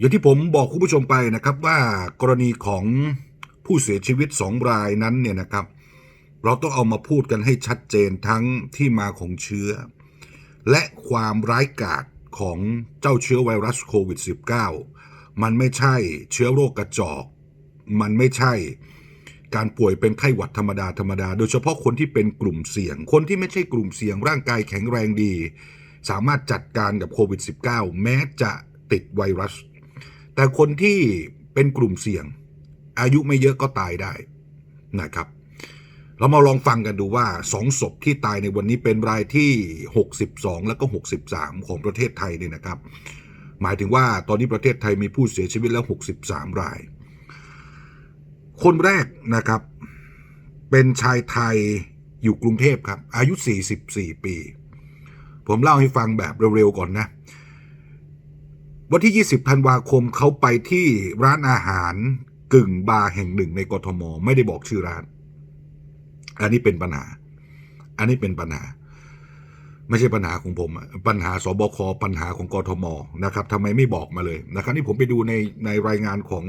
อย่างที่ผมบอกคุณผู้ชมไปนะครับว่ากรณีของผู้เสียชีวิตสองรายนั้นเนี่ยนะครับ เราต้องเอามาพูดกันให้ชัดเจนทั้งที่มาของเชื้อ และความร้ายกาจของเจ้าเชื้อไวรัสโควิด -19 มันไม่ใช่เชื้อโรคกระจอก มันไม่ใช่การป่วยเป็นไข้หวัดธรรมดาธรรมดา โดยเฉพาะคนที่เป็นกลุ่มเสี่ยง คนที่ไม่ใช่กลุ่มเสี่ยงร่างกายแข็งแรงดี สามารถจัดการกับโควิด -19 แม้จะติดไวรัส แต่คนที่เป็นกลุ่มเสี่ยง อายุไม่เยอะก็ตายได้นะครับ เรามาลองฟังกันดูว่าสองศพที่ตายในวันนี้เป็นรายที่ 62 แล้วก็ 63 ของประเทศไทยเนี่ยนะครับ หมายถึงว่าตอนนี้ประเทศไทยมีผู้เสียชีวิตแล้ว 63 ราย คนแรกนะครับ เป็นชายไทยอยู่กรุงเทพครับ อายุ 44 ปี ผมเล่าให้ฟังแบบเร็วๆก่อนนะ วันที่ 20ธันวาคมเขาไปที่ร้านอาหารกึ่งบาร์แห่งหนึ่งในกทม ไม่ได้บอกชื่อร้าน อันนี้เป็นปัญหา อันนี้เป็นปัญหา ไม่ใช่ปัญหาของผม ปัญหาสบคปัญหาของกทมนะครับทำไมไม่บอกมาเลยนะครับนี่ผมไปดูในในรายงานของ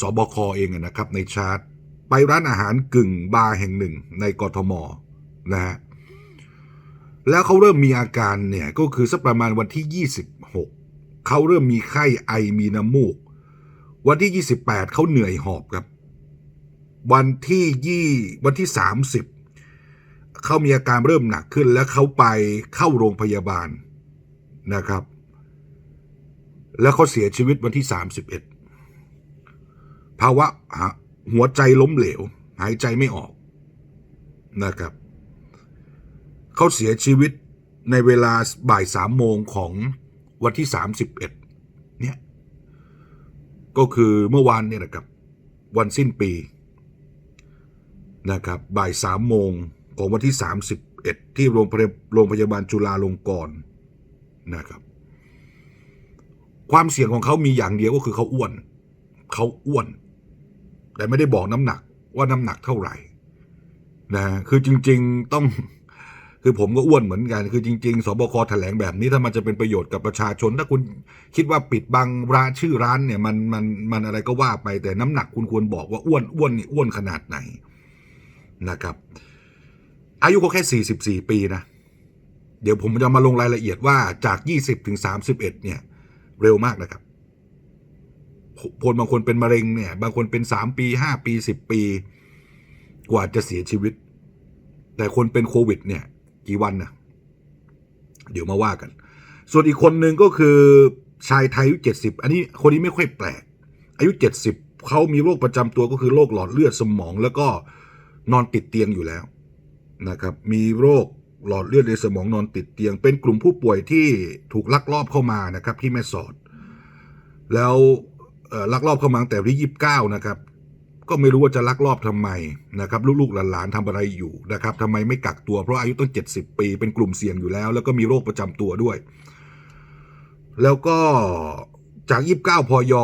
สบคเองนะครับ ในชาร์ตไปร้านอาหารกึ่งบาร์แห่งหนึ่งในกทมนะฮะแล้วเขาเริ่มมีอาการเนี่ยก็คือสักประมาณวันที่ 26 เขาเริ่มมีไข้ไอมีน้ำมูก วันที่ 28 เขาเหนื่อยหอบครับ วันที่ยี่วันที่ 30 เขามีอาการเริ่มหนักขึ้น แล้วเขาไปเข้าโรงพยาบาลนะครับ แล้วเขาเสียชีวิตวันที่ 31 ภาวะหัวใจล้มเหลว หายใจไม่ออกนะครับ เขาเสียชีวิตในเวลาบ่ายสามโมงของ วันที่ 31 เนี่ย ก็คือเมื่อวานเนี่ยนะครับ วันสิ้นปีนะครับบ่ายสามโมงของวันที่ 31 ที่โรงพยาโรงพยาบาลจุฬาลงกรณ์นะครับ ความเสี่ยงของเขามีอย่างเดียวก็คือเขาอ้วน เขาอ้วน แต่ไม่ได้บอกน้ำหนักว่าน้ำหนักเท่าไหร่นะคือจริง ๆต้อง คือผมก็อ้วนเหมือนกัน คือจริง ๆ สบคแถลงแบบนี้ถ้ามันจะเป็นประโยชน์กับประชาชน ถ้าคุณคิดว่าปิดบังร้านชื่อร้านเนี่ยมันมันมันอะไรก็ว่าไปแต่น้ำหนักคุณควรบอกว่าอ้วนอ้วนนี่อ้วนขนาดไหนนะครับ อายุเขาแค่ 44 ปีนะ เดี๋ยวผมจะมาลงรายละเอียดว่าจาก 20 ถึง 31 เนี่ย เร็วมากนะครับคนบางคนเป็นมะเร็งเนี่ย บางคนเป็น 3 ปี 5 ปี 10 ปี กว่าจะเสียชีวิต แต่คนเป็นโควิดเนี่ย กี่วันนะเดี๋ยวมาว่ากัน ส่วนอีกคนหนึ่งก็คือชายไทยอายุ70อันนี้คนนี้ไม่ค่อยแปลก อายุ70เขามีโรคประจำตัวก็คือโรคหลอดเลือดสมอง แล้วก็นอนติดเตียงอยู่แล้วนะครับ มีโรคหลอดเลือดในสมองนอนติดเตียง เป็นกลุ่มผู้ป่วยที่ถูกลักลอบเข้ามานะครับที่แม่สอด แล้วลักลอบเข้ามาตั้งแต่วันที่29นะครับ ก็ไม่รู้ว่าจะลักลอบทำไมนะครับลูกๆหลานๆทำอะไรอยู่นะครับทำไมไม่กักตัวเพราะอายุตั้ง 70 ปีเป็นกลุ่มเสี่ยงอยู่แล้ว แล้วก็มีโรคประจำตัวด้วย แล้วก็จาก 29พย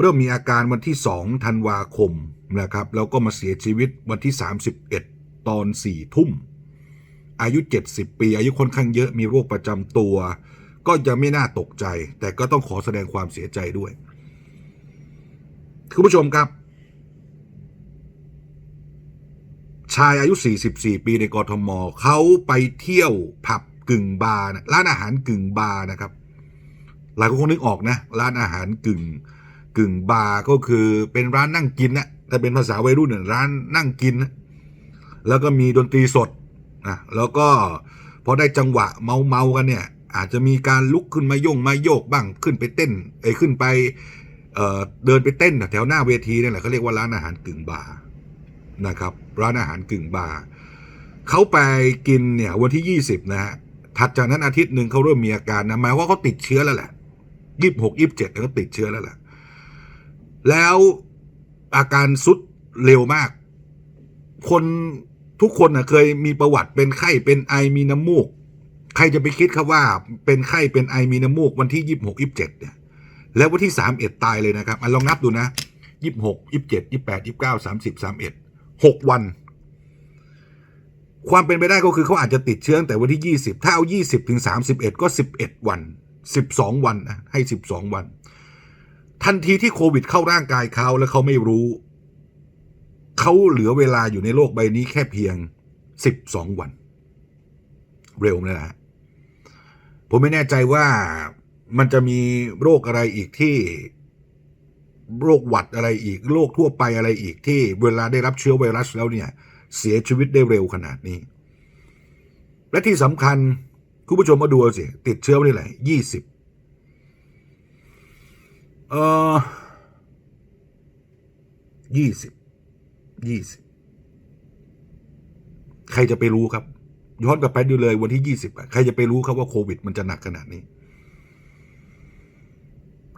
เริ่มมีอาการวันที่ 2 ธันวาคมนะครับแล้วก็มาเสียชีวิตวันที่ 31 ตอน 4 ทุ่ม อายุ 70 ปี อายุค่อนข้างเยอะมีโรคประจำตัว ก็จะไม่น่าตกใจ แต่ก็ต้องขอแสดงความเสียใจด้วย คุณผู้ชมครับ ชายอายุ 44 ปีในกรทมเขาไปเที่ยวผับกึ่งบาร์นะร้านอาหารกึ่งบาร์นะครับ หลายคนคงนึกออกนะ ร้านอาหารกึ่งกึ่งบาร์ก็คือเป็นร้านนั่งกินนะถ้าเป็นภาษาวัยรุ่นเนี่ยร้านนั่งกินนะแล้วก็มีดนตรีสดนะแล้วก็พอได้จังหวะเมาเมากันเนี่ย อาจจะมีการลุกขึ้นมาโยงมาโยกบ้างขึ้นไปเต้นไอ้ขึ้นไปเเดินไปเต้นแถวหน้าเวทีนี่แหละเขาเรียกว่าร้านอาหารกึ่งบาร์ นะครับ ร้านอาหารกึ่งบาร์เขาไปกินเนี่ยวันที่ 20 นะฮะถัดจากนั้นอาทิตย์หนึ่งเขาเริ่มมีอาการนะหมายว่าเขาติดเชื้อแล้วแหละยี่สิบหกยี่สิบเจ็ดเขาติดเชื้อแล้วแหละแล้วอาการสุดเร็วมาก คนทุกคนนะเคยมีประวัติเป็นไข้เป็นไอมีน้ำมูก ใครจะไปคิดครับว่า เป็นไข้เป็นไอมีน้ำมูกวันที่ยี่สิบหกยี่สิบเจ็ดเนี่ยแล้ววันที่สามเอ็ดตายเลยนะครับอะลองนับดูนะยี่สิบหกยี่สิบเจ็ดยี่สิบแปดยี่สิบเก้าสามสิบสามเอ็ด หกวัน ความเป็นไปได้ก็คือเขาอาจจะติดเชื้อตั้งแต่วันที่ 20 ถ้าเอา 20 ถึง 31 ก็ 11 วัน 12 วันนะให้ 12 วัน ทันทีที่โควิดเข้าร่างกายเขาแล้วเขาไม่รู้ เขาเหลือเวลาอยู่ในโลกใบนี้แค่เพียง 12 วัน เร็วนะฮะผมไม่แน่ใจว่ามันจะมีโรคอะไรอีกที่ โรคหวัดอะไรอีก โรคทั่วไปอะไรอีกที่เวลาได้รับเชื้อไวรัสแล้วเนี่ย เสียชีวิตได้เร็วขนาดนี้ และที่สำคัญคุณผู้ชมมาดูสิ ติดเชื้อไม่ได้ไหนยี่สิบเออยี่สิบยี่สิบใครจะไปรู้ครับ ย้อนกลับไปดูเลยวันที่ยี่สิบอะใครจะไปรู้ครับว่าโควิด มันจะหนักขนาดนี้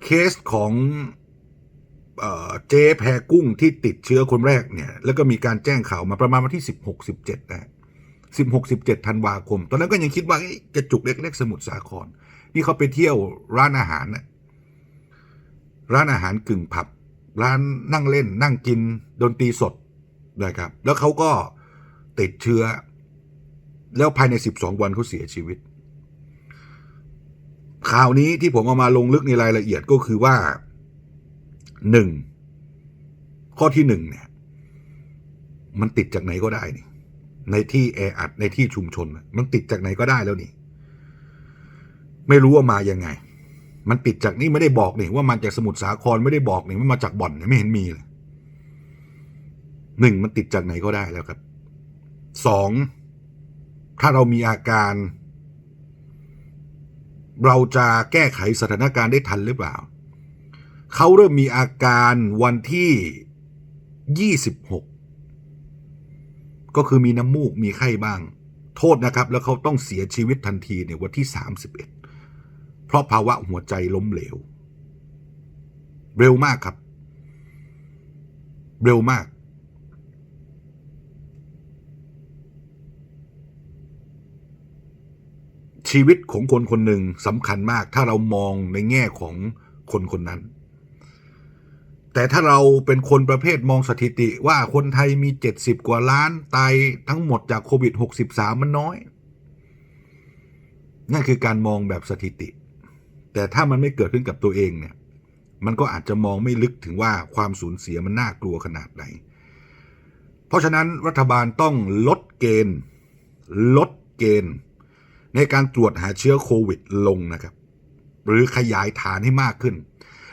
เคสของ เจ๊แพรกุ้งที่ติดเชื้อคนแรกเนี่ย แล้วก็มีการแจ้งข่าวมาประมาณวันที่สิบหกสิบเจ็ดนะสิบหกสิบเจ็ดธันวาคม ตอนนั้นก็ยังคิดว่าเอ๊ะกระจุกเล็กๆสมุทรสาคร นี่เขาไปเที่ยวร้านอาหารนะร้านอาหารกึ่งผับ ร้านนั่งเล่น นั่งกินดนตรีสดนะครับ แล้วเขาก็ติดเชื้อ แล้วภายในสิบสองวันเขาเสียชีวิต ข่าวนี้ที่ผมเอามาลงลึกในรายละเอียดก็คือว่า หนึ่งข้อที่หนึ่งเนี่ย มันติดจากไหนก็ได้นี่ ในที่แออัดในที่ชุมชน มันติดจากไหนก็ได้แล้วนี่ ไม่รู้ว่ามายังไง มันติดจากนี่ไม่ได้บอกนี่ว่ามาจากสมุทรสาครไม่ได้บอกนี่ว่ามาจากบ่อนเนี่ยไม่เห็นมีเลยหนึ่งมันติดจากไหนก็ได้แล้วครับสองถ้าเรามีอาการ เราจะแก้ไขสถานการณ์ได้ทันหรือเปล่า เขาเริ่มมีอาการวันที่ 26 ก็คือมีน้ำมูกมีไข้บ้าง โทษนะครับ แล้วเขาต้องเสียชีวิตทันทีในวันที่ 31 เพราะภาวะหัวใจล้มเหลว เร็วมากครับ เร็วมาก ชีวิตของคนคนหนึ่งสำคัญมากถ้าเรามองในแง่ของคนคนนั้น แต่ถ้าเราเป็นคนประเภทมองสถิติว่าคนไทยมี 70 กว่าล้าน ตายทั้งหมดจากโควิด 63 มันน้อย นั่นคือการมองแบบสถิติ แต่ถ้ามันไม่เกิดขึ้นกับตัวเองเนี่ย มันก็อาจจะมองไม่ลึกถึงว่าความสูญเสียมันน่ากลัวขนาดไหน เพราะฉะนั้นรัฐบาลต้องลดเกณฑ์ ลดเกณฑ์ ในการตรวจหาเชื้อโควิดลงนะครับ หรือขยายฐานให้มากขึ้น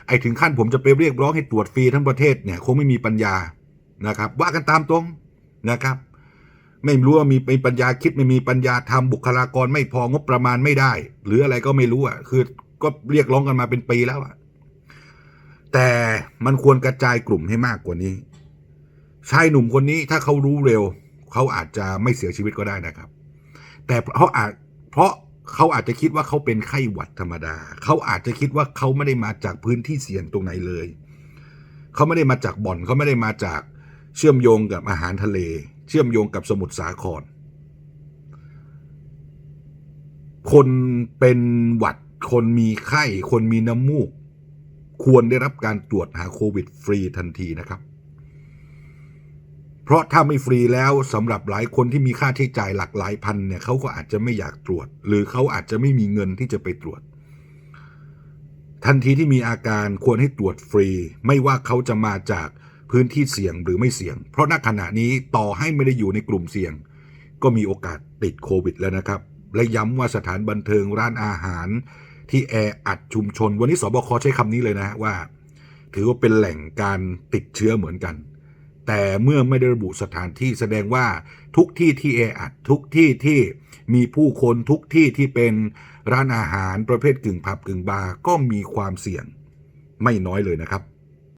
ไอ้ถึงขั้นผมจะไปเรียกร้องให้ตรวจฟรีทั้งประเทศเนี่ยคงไม่มีปัญญานะครับ ว่ากันตามตรงนะครับ ไม่รู้ว่ามีมีปัญญาคิดไม่มีปัญญาทำบุคลากรไม่พองบประมาณไม่ได้ หรืออะไรก็ไม่รู้อะคือก็เรียกร้องกันมาเป็นปีแล้วอะแต่มันควรกระจายกลุ่มให้มากกว่านี้ชายหนุ่มคนนี้ถ้าเขารู้เร็ว เขาอาจจะไม่เสียชีวิตก็ได้นะครับ แต่เขาอาจเพราะ เขาอาจจะคิดว่าเขาเป็นไข้หวัดธรรมดา เขาอาจจะคิดว่าเขาไม่ได้มาจากพื้นที่เสี่ยงตรงไหนเลย เขาไม่ได้มาจากบ่อน เขาไม่ได้มาจากเชื่อมโยงกับอาหารทะเล เชื่อมโยงกับสมุทรสาคร คนเป็นหวัด คนมีไข้ คนมีน้ำมูก ควรได้รับการตรวจหาโควิดฟรีทันทีนะครับ เพราะถ้าไม่ฟรีแล้วสำหรับหลายคนที่มีค่าใช้จ่ายหลักหลายพันเนี่ยเขาก็อาจจะไม่อยากตรวจ หรือเขาอาจจะไม่มีเงินที่จะไปตรวจ ทันทีที่มีอาการควรให้ตรวจฟรี ไม่ว่าเขาจะมาจากพื้นที่เสี่ยงหรือไม่เสี่ยง เพราะณขณะนี้ต่อให้ไม่ได้อยู่ในกลุ่มเสี่ยง ก็มีโอกาสติดโควิดแล้วนะครับ และย้ำว่าสถานบันเทิงร้านอาหาร ที่แออัดชุมชน วันนี้สบคใช้คำนี้เลยนะว่า ถือว่าเป็นแหล่งการติดเชื้อเหมือนกัน แต่เมื่อไม่ได้ระบุสถานที่แสดงว่าทุกที่ที่แออัดทุกที่ที่มีผู้คนทุกที่ที่เป็นร้านอาหารประเภทกึ่งผับกึ่งบาร์ก็มีความเสี่ยง ไม่น้อยเลยนะครับ